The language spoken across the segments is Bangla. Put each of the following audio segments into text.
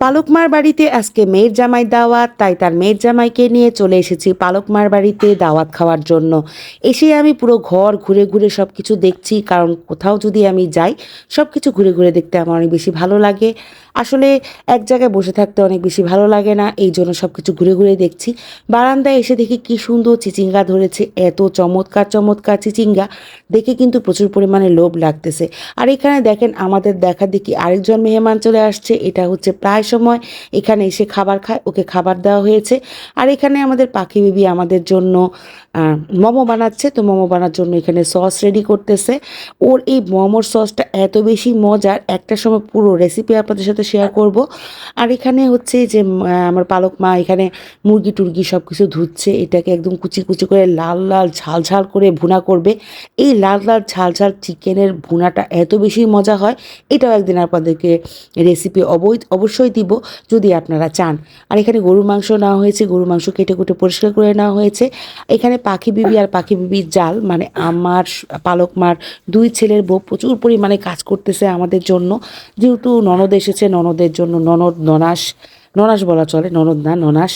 পালকমার বাড়িতে আজকে মেয়ের জামাই দাওয়াত, তাই তার মেয়ের জামাইকে নিয়ে চলে এসেছি পালকমার বাড়িতে দাওয়াত খাওয়ার জন্য। এসে আমি পুরো ঘর ঘুরে ঘুরে সব কিছু দেখছি, কারণ কোথাও যদি আমি যাই সব কিছু ঘুরে ঘুরে দেখতে আমার অনেক বেশি ভালো লাগে। আসলে এক জায়গায় বসে থাকতে অনেক বেশি ভালো লাগে না, এই জন্য সব কিছু ঘুরে ঘুরে দেখছি। বারান্দায় এসে দেখি কি সুন্দর চিচিঙ্গা ধরেছে, এত চমৎকার চমৎকার চিচিঙ্গা। দেখে কিন্তু প্রচুর পরিমাণে লোভ লাগতেছে। আর এখানে দেখেন, আমাদের দেখা দেখি আরেকজন মেহমান চলে আসছে, এটা হচ্ছে প্রায় সময় এখানে এসে খাবার খায়, ওকে খাবার দেওয়া হয়েছে। আর এখানে আমাদের পাখি বিবি আমাদের জন্য মোমো বানাচ্ছে, তো মোমো বানার জন্য এখানে সস রেডি করতেছে। ওর এই মোমোর সসটা এত বেশি মজার, একটা সময় পুরো রেসিপি আপনাদের সাথে শেয়ার করব। আর এখানে হচ্ছে যে আমার পালক মা এখানে মুরগি টুরগি সব কিছু ধুচ্ছে, এটাকে একদম কুচি কুচি করে লাল লাল ঝাল ঝাল করে ভুনা করবে। এই লাল লাল ঝাল ঝাল চিকেনের ভুনাটা এত বেশি মজা হয়, এটাও একদিন আপনাদেরকে রেসিপি অবৈ অবশ্যই দিব যদি আপনারা চান। আর এখানে গরুর মাংস নেওয়া হয়েছে, গরুর মাংস কেটে কুটে পরিষ্কার করে নেওয়া হয়েছে। এখানে পাখি বিবি আর পাখি বিবির জাল মানে আমার পালক মার দুই ছেলের বউ প্রচুর পরিমাণে কাজ করতেছে আমাদের জন্য। যেহেতু ননদ এসেছে, ননদের জন্য ননদ, ননাস ননাস বলা চলে, ননদ না, ননাস।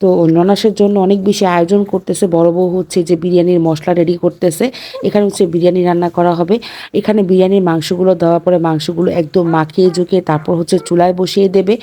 তো ননাসের জন্য অনেক বেশি আয়োজন করতেছে। বড় বউ হচ্ছে যে বিরিয়ানির মশলা রেডি করতেছে। এখানে হচ্ছে বিরিয়ানি রান্না করা হবে। এখানে বিরিয়ানির মাংসগুলো দেওয়ার পরে মাংসগুলো একদম মাখিয়ে ঝুঁকে তারপর হচ্ছে চুলায় বসিয়ে দেবে।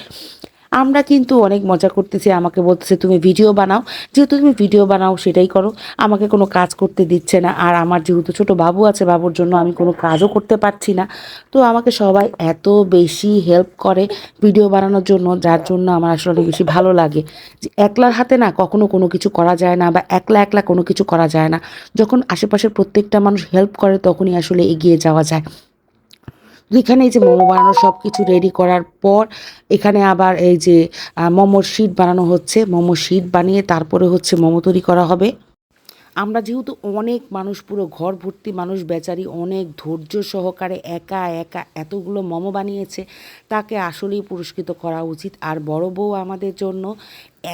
আমরা কিন্তু অনেক মজা করতেছি। আমাকে বলতেছে, তুমি ভিডিও বানাও। যেহেতু তুমি ভিডিও বানাও, সেটাই করো। আমাকে কোনো কাজ করতে দিচ্ছে না। আর আমার যেহেতু ছোট বাবু আছে বাবুর জন্য আমি কোনো কাজও করতে পারছি না। তো আমাকে সবাই এত বেশি হেল্প করে ভিডিও বানানোর জন্য, যার জন্য আমার আসলে অনেক বেশি ভালো লাগে। যে একলার হাতে না কখনো কোনো কিছু করা যায় না বা একলা একলা কোনো কিছু করা যায় না। যখন আশেপাশের প্রত্যেকটা মানুষ হেল্প করে, তখনই আসলে এগিয়ে যাওয়া যায়। এখানে যে মোমো বানানো সব কিছু রেডি করার পর, এখানে আবার এই যে মোমোর শিট বানানো হচ্ছে। মোমো শিট বানিয়ে তারপরে হচ্ছে মোমো তৈরি করা হবে। আমরা যেহেতু অনেক মানুষ, পুরো ঘর ভর্তি মানুষ, বেচারি অনেক ধৈর্য সহকারে একা একা এতগুলো মোমো বানিয়েছে, তাকে আসলেই পুরস্কৃত করা উচিত। আর বড় বউ আমাদের জন্য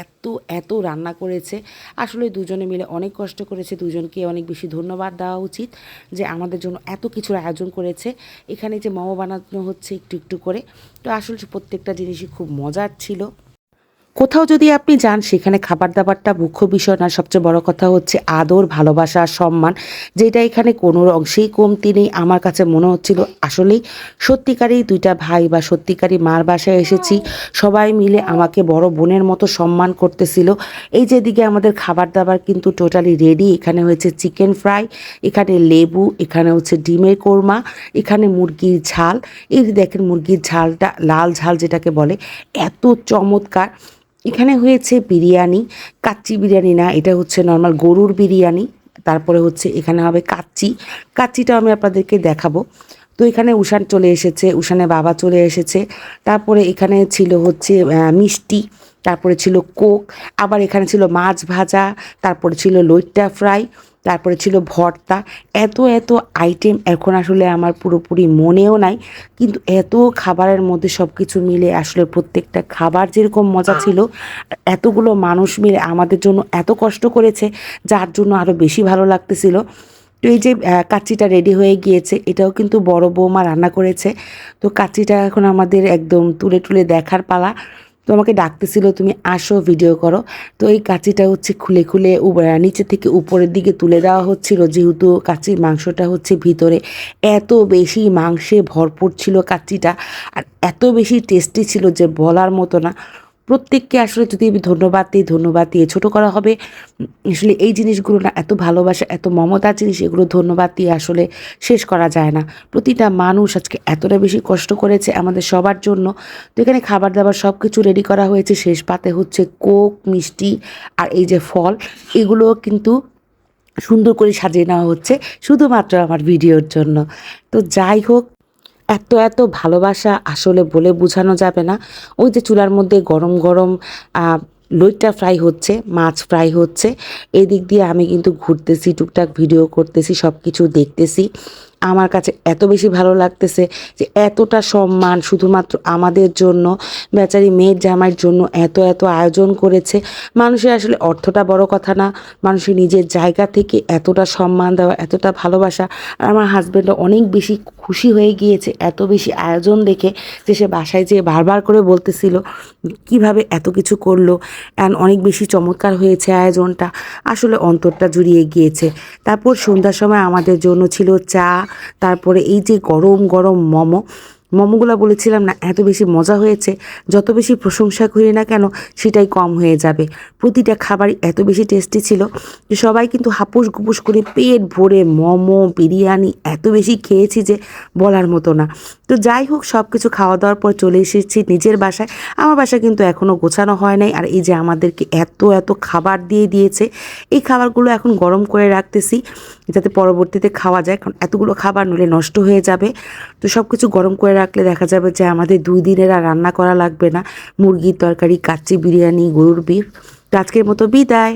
এত এত রান্না করেছে। আসলে দুজনে মিলে অনেক কষ্ট করেছে। দুজনকে অনেক বেশি ধন্যবাদ দেওয়া উচিত যে আমাদের জন্য এত কিছুর আয়োজন করেছে। এখানে যে মোমো বানানো হচ্ছে একটু একটু করে। তো আসলে প্রত্যেকটা জিনিসই খুব মজার ছিল। কোথাও যদি আপনি যান, সেখানে খাবার দাবারটা মুখ্য বিষয় না সবচেয়ে বড় কথা হচ্ছে আদর, ভালোবাসা, সম্মান, যেটা এখানে কোনো অংশেই কমতি নেই। আমার কাছে মনে হচ্ছিল আসলেই সত্যিকারই দুইটা ভাই বা সত্যিকারই মার বাসায় এসেছি। সবাই মিলে আমাকে বড় বোনের মতো সম্মান করতেছিল। এই যে দিকে আমাদের খাবার দাবার কিন্তু টোটালি রেডি এখানে হয়েছে চিকেন ফ্রাই এখানে লেবু, এখানে হচ্ছে ডিমের কোরমা, এখানে মুরগির ঝাল। এই দেখেন মুরগির ঝালটা, লাল ঝাল যেটাকে বলে, এত চমৎকার। এখানে হয়েছে বিরিয়ানি, কাচ্চি বিরিয়ানি না, এটা হচ্ছে নর্মাল গরুর বিরিয়ানি, তারপরে হচ্ছে এখানে হবে কাচ্চি। কাচ্চিটা আমি আপনাদেরকে দেখাবো। তো এখানে উষান চলে এসেছে উষানে বাবা চলে এসেছে। তারপরে এখানে ছিল হচ্ছে মিষ্টি, তারপরে ছিল কোক, আবার এখানে ছিল মাছ ভাজা, তারপরে ছিল লইট্টা ফ্রাই। তারপরে ছিল ভর্তা। এত এত আইটেম এখন আসলে আমার পুরোপুরি মনেও নাই। কিন্তু এত খাবারের মধ্যে সব কিছু মিলে আসলে প্রত্যেকটা খাবার যেরকম মজা ছিল এতগুলো মানুষ মিলে আমাদের জন্য এত কষ্ট করেছে যার জন্য আরও বেশি ভালো লাগতেছিল। তো এই যে কাচ্চিটা রেডি হয়ে গিয়েছে এটাও কিন্তু বড় বৌমা রান্না করেছে। তো কাচ্চিটা এখন আমাদের একদম তুলে তুলে দেখার পালা। তো আমাকে ডাকতেছিল, তুমি আসো ভিডিও করো। তো এই কাঁচিটা হচ্ছে খুলে খুলে নিচে থেকে উপরের দিকে তুলে দেওয়া হচ্ছিল, যেহেতু কাঁচির মাংসটা হচ্ছে ভিতরে। এত বেশি মাংসে ভরপুর ছিল কাঁচিটা, আর এত বেশি টেস্টি ছিল যে বলার মতো না। প্রত্যেককে আসলে যদি আমি ধন্যবাদ দিই, ধন্যবাদ দিয়ে ছোটো করা হবে আসলে এই জিনিসগুলো না, এত ভালোবাসা, এত মমতার জিনিস, এগুলো ধন্যবাদ দিয়ে আসলে শেষ করা যায় না। প্রতিটা মানুষ আজকে এতটা বেশি কষ্ট করেছে আমাদের সবার জন্য। তো এখানে খাবার দাবার সব কিছু রেডি করা হয়েছে। শেষ পাতে হচ্ছে কোক, মিষ্টি আর এই যে ফল, এগুলো কিন্তু সুন্দর করে সাজিয়ে নেওয়া হচ্ছে শুধুমাত্র আমার ভিডিওর জন্য। তো যাই হোক এত এত ভালোবাসা আসলে বলে বোঝানো যাবে না। ওই যে চুলার মধ্যে গরম গরম লইটা ফ্রাই হচ্ছে, মাছ ফ্রাই হচ্ছে। এদিক দিয়ে আমি কিন্তু ঘুরতেছি, টুকটাক ভিডিও করতেছি সব কিছু দেখতেছি। আমার কাছে এত বেশি ভালো লাগতেছে যে এতটা সম্মান শুধুমাত্র আমাদের জন্য। বেচারি মেয়ের জামাইয়ের জন্য এত এত আয়োজন করেছে। মানুষের আসলে অর্থটা বড় কথা না। মানুষের নিজের জায়গা থেকে এতটা সম্মান দেওয়া, এতটা ভালোবাসা। আর আমার হাজব্যান্ডও অনেক বেশি খুশি হয়ে গিয়েছে এত বেশি আয়োজন দেখে যে সে বাসায় যেয়ে বারবার করে বলতেছিল কীভাবে এত কিছু করল। অ্যান্ড অনেক বেশি চমৎকার হয়েছে আয়োজনটা। আসলে অন্তরটা জুড়িয়ে গিয়েছে। তারপর সন্ধ্যার সময় আমাদের জন্য ছিল চা। তারপরে এই যে গরম গরম মোমো, মোমোগুলো বলেছিলাম না, এত বেশি মজা হয়েছে, যত বেশি প্রশংসা করি না কেন, সেটাই কম হয়ে যাবে। প্রতিটা খাবারই এত বেশি টেস্টি ছিল যে সবাই কিন্তু হাপুস গুপুস করে পেট ভরে মোমো, বিরিয়ানি এত বেশি খেয়েছি যে বলার মতো না। তো যাই হোক সব কিছু খাওয়া দাওয়ার পর চলে এসেছি নিজের বাসায়। আমার বাসা কিন্তু এখনও গোছানো হয় নাই। আর এই যে আমাদেরকে এত এত খাবার দিয়ে দিয়েছে, এই খাবারগুলো এখন গরম করে রাখতেছি যাতে পরবর্তীতে খাওয়া যায়। কারণ এতগুলো খাবার নলে নষ্ট হয়ে যাবে। তো সব কিছু গরম করে রাখলে দেখা যাবে যে আমাদের দুই দিনের আর রান্না করা লাগবে না। মুরগির তরকারি, কাচ্চি বিরিয়ানি, গরুর বিফ। তো আজকের মতো বিদায়।